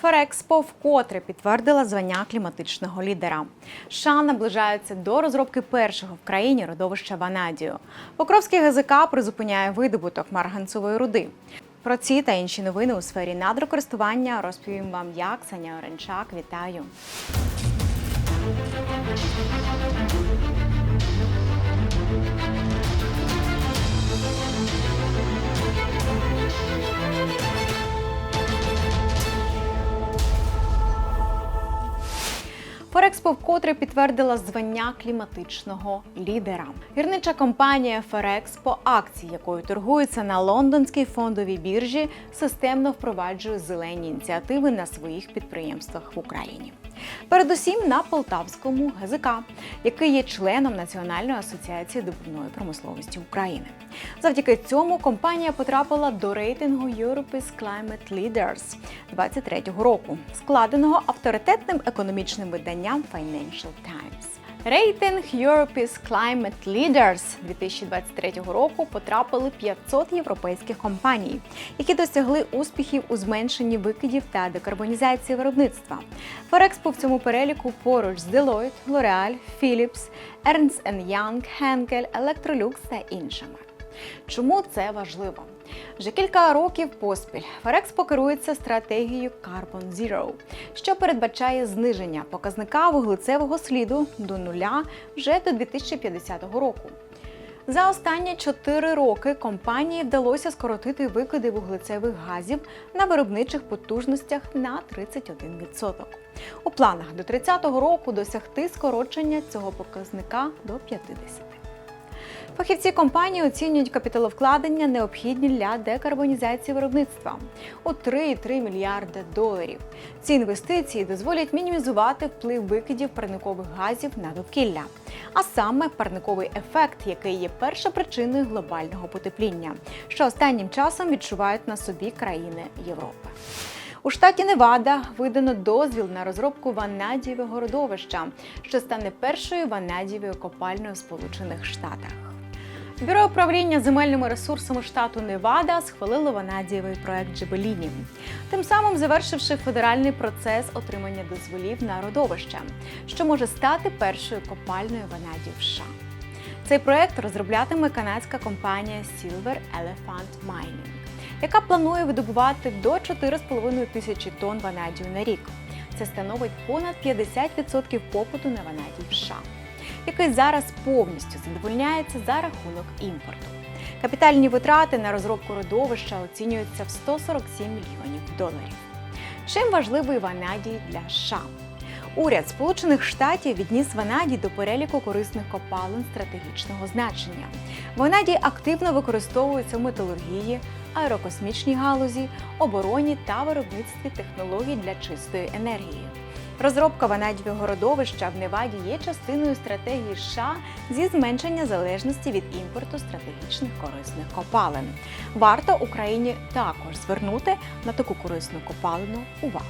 Ферекспо вкотре підтвердила звання кліматичного лідера. США наближаються до розробки першого в країні родовища ванадію. Покровський ГЗК призупиняє видобуток марганцевої руди. Про ці та інші новини у сфері надрокористування розповім вам я, Ксеня Оренчак. Вітаю! Ферекспо вкотре підтвердила звання кліматичного лідера. Гірнича компанія Ферекспо, акції якої торгуються на лондонській фондовій біржі, системно впроваджує зелені ініціативи на своїх підприємствах в Україні. Передусім на Полтавському ГЗК, який є членом Національної асоціації добувної промисловості України. Завдяки цьому компанія потрапила до рейтингу Europe's Climate Leaders 23-го року, складеного авторитетним економічним виданням Financial Times. Рейтинг Europe's Climate Leaders 2023 року потрапили 500 європейських компаній, які досягли успіхів у зменшенні викидів та декарбонізації виробництва. Ферекспо в цьому переліку поруч з Deloitte, L'Oreal, Philips, Ernst Young, Henkel, Electrolux та іншими. Чому це важливо? Вже кілька років поспіль Ферекспо керується стратегією Carbon Zero, що передбачає зниження показника вуглецевого сліду до нуля вже до 2050 року. За останні 4 роки компанії вдалося скоротити викиди вуглецевих газів на виробничих потужностях на 31%. У планах до 30-го року досягти скорочення цього показника до 50%. Фахівці компанії оцінюють капіталовкладення необхідні для декарбонізації виробництва у 3,3 мільярда доларів. Ці інвестиції дозволять мінімізувати вплив викидів парникових газів на довкілля, а саме парниковий ефект, який є першопричиною глобального потепління, що останнім часом відчувають на собі країни Європи. У штаті Невада видано дозвіл на розробку ванадієвого родовища, що стане першою ванадієвою копальною в Сполучених Штатах. Бюро управління земельними ресурсами штату Невада схвалило ванадієвий проект Джебеліні, тим самим завершивши федеральний процес отримання дозволів на родовище, що може стати першою копальною ванадії в США. Цей проект розроблятиме канадська компанія Silver Elephant Mining, яка планує видобувати до 4,5 тисячі тонн ванадію на рік. Це становить понад 50% попиту на ванадій в США який зараз повністю задовольняється за рахунок імпорту. Капітальні витрати на розробку родовища оцінюються в 147 мільйонів доларів. Чим важливий ванадій для США? Уряд Сполучених Штатів відніс ванадій до переліку корисних копалин стратегічного значення. Ванадій активно використовується в металургії, аерокосмічній галузі, обороні та виробництві технологій для чистої енергії. Розробка ванадієвого родовища в Неваді є частиною стратегії США зі зменшення залежності від імпорту стратегічних корисних копалин. Варто Україні також звернути на таку корисну копалину увагу.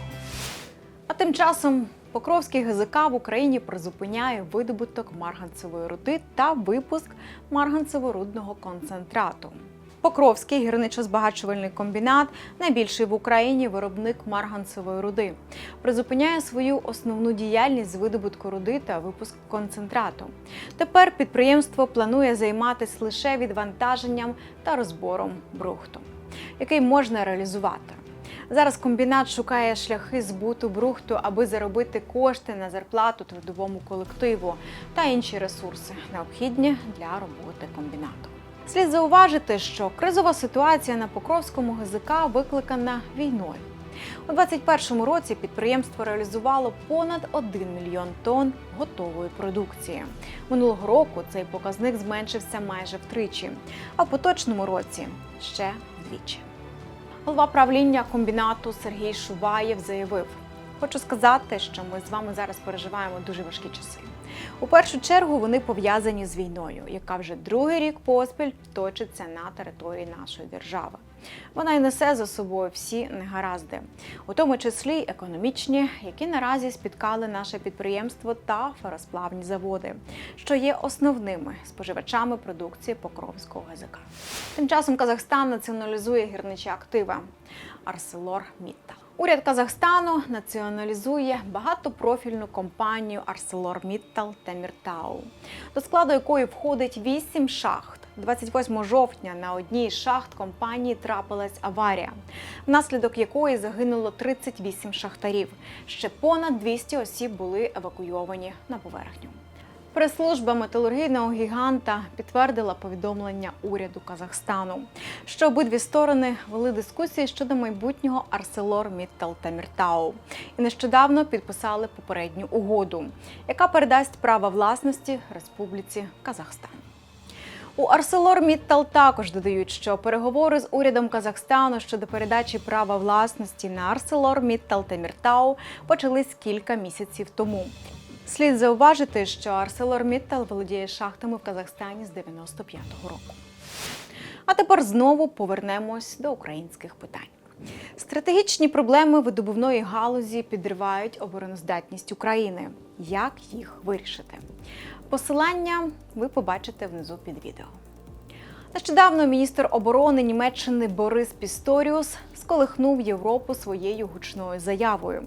А тим часом Покровський ГЗК в Україні призупиняє видобуток марганцевої руди та випуск марганцево-рудного концентрату. Покровський гірничо-збагачувальний комбінат, найбільший в Україні виробник марганцевої руди, призупиняє свою основну діяльність з видобутку руди та випуск концентрату. Тепер підприємство планує займатися лише відвантаженням та розбором брухту, який можна реалізувати. Зараз комбінат шукає шляхи збуту брухту, аби заробити кошти на зарплату трудовому колективу та інші ресурси, необхідні для роботи комбінату. Слід зауважити, що кризова ситуація на Покровському ГЗК викликана війною. У 2021 році підприємство реалізувало понад 1 мільйон тонн готової продукції. Минулого року цей показник зменшився майже втричі, а в поточному році ще вдвічі. Голова правління комбінату Сергій Шуваєв заявив: Хочу сказати, що ми з вами зараз переживаємо дуже важкі часи. У першу чергу вони пов'язані з війною, яка вже другий рік поспіль точиться на території нашої держави. Вона й несе за собою всі негаразди, у тому числі й економічні, які наразі спіткали наше підприємство та феросплавні заводи, що є основними споживачами продукції Покровського ГЗК. Тим часом Казахстан націоналізує гірничі активи Арселор Міттал. Уряд Казахстану націоналізує багатопрофільну компанію ArcelorMittal та до складу якої входить вісім шахт. 28 жовтня на одній з шахт компанії трапилась аварія, внаслідок якої загинуло 38 шахтарів. Ще понад 200 осіб були евакуйовані на поверхню. Прес-служба металургійного гіганта підтвердила повідомлення уряду Казахстану, що обидві сторони вели дискусії щодо майбутнього ArcelorMittal та Міртау і нещодавно підписали попередню угоду, яка передасть право власності Республіці Казахстан. У ArcelorMittal також додають, що переговори з урядом Казахстану щодо передачі права власності на ArcelorMittal та Міртау почались кілька місяців тому. Слід зауважити, що ArcelorMittal володіє шахтами в Казахстані з 95-го року. А тепер знову повернемось до українських питань. Стратегічні проблеми видобувної галузі підривають обороноздатність України. Як їх вирішити? Посилання ви побачите внизу під відео. Нещодавно міністр оборони Німеччини Борис Пісторіус сколихнув Європу своєю гучною заявою.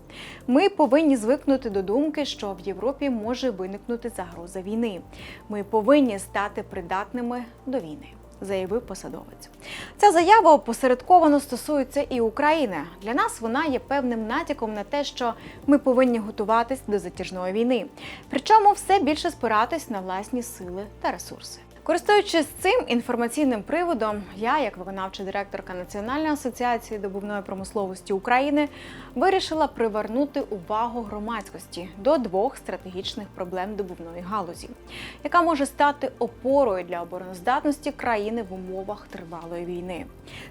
Ми повинні звикнути до думки, що в Європі може виникнути загроза війни. Ми повинні стати придатними до війни. Заявив посадовець. Ця заява опосередковано стосується і України. Для нас вона є певним натяком на те, що ми повинні готуватись до затяжної війни, причому все більше спиратись на власні сили та ресурси. Користуючись цим інформаційним приводом, я, як виконавча директорка Національної асоціації добувної промисловості України, вирішила привернути увагу громадськості до двох стратегічних проблем добувної галузі, яка може стати опорою для обороноздатності країни в умовах тривалої війни.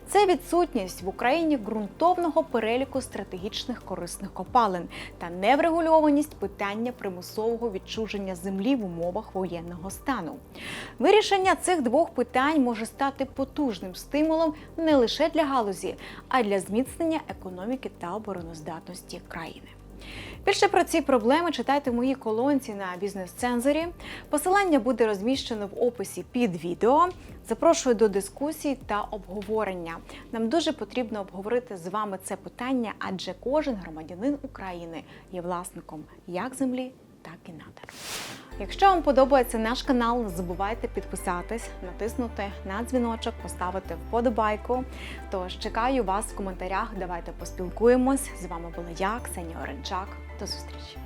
Це відсутність в Україні ґрунтовного переліку стратегічних корисних копалин та неврегульованість питання примусового відчуження землі в умовах воєнного стану. Вирішення цих двох питань може стати потужним стимулом не лише для галузі, а й для зміцнення економіки та обороноздатності країни. Більше про ці проблеми читайте в моїй колонці на бізнес-цензорі. Посилання буде розміщено в описі під відео. Запрошую до дискусій та обговорення. Нам дуже потрібно обговорити з вами це питання, адже кожен громадянин України є власником як землі, так і надер. Якщо вам подобається наш канал, не забувайте підписатись, натиснути на дзвіночок, поставити вподобайку. Тож чекаю вас в коментарях. Давайте поспілкуємось. З вами була я, Ксенія Оренчак. До зустрічі!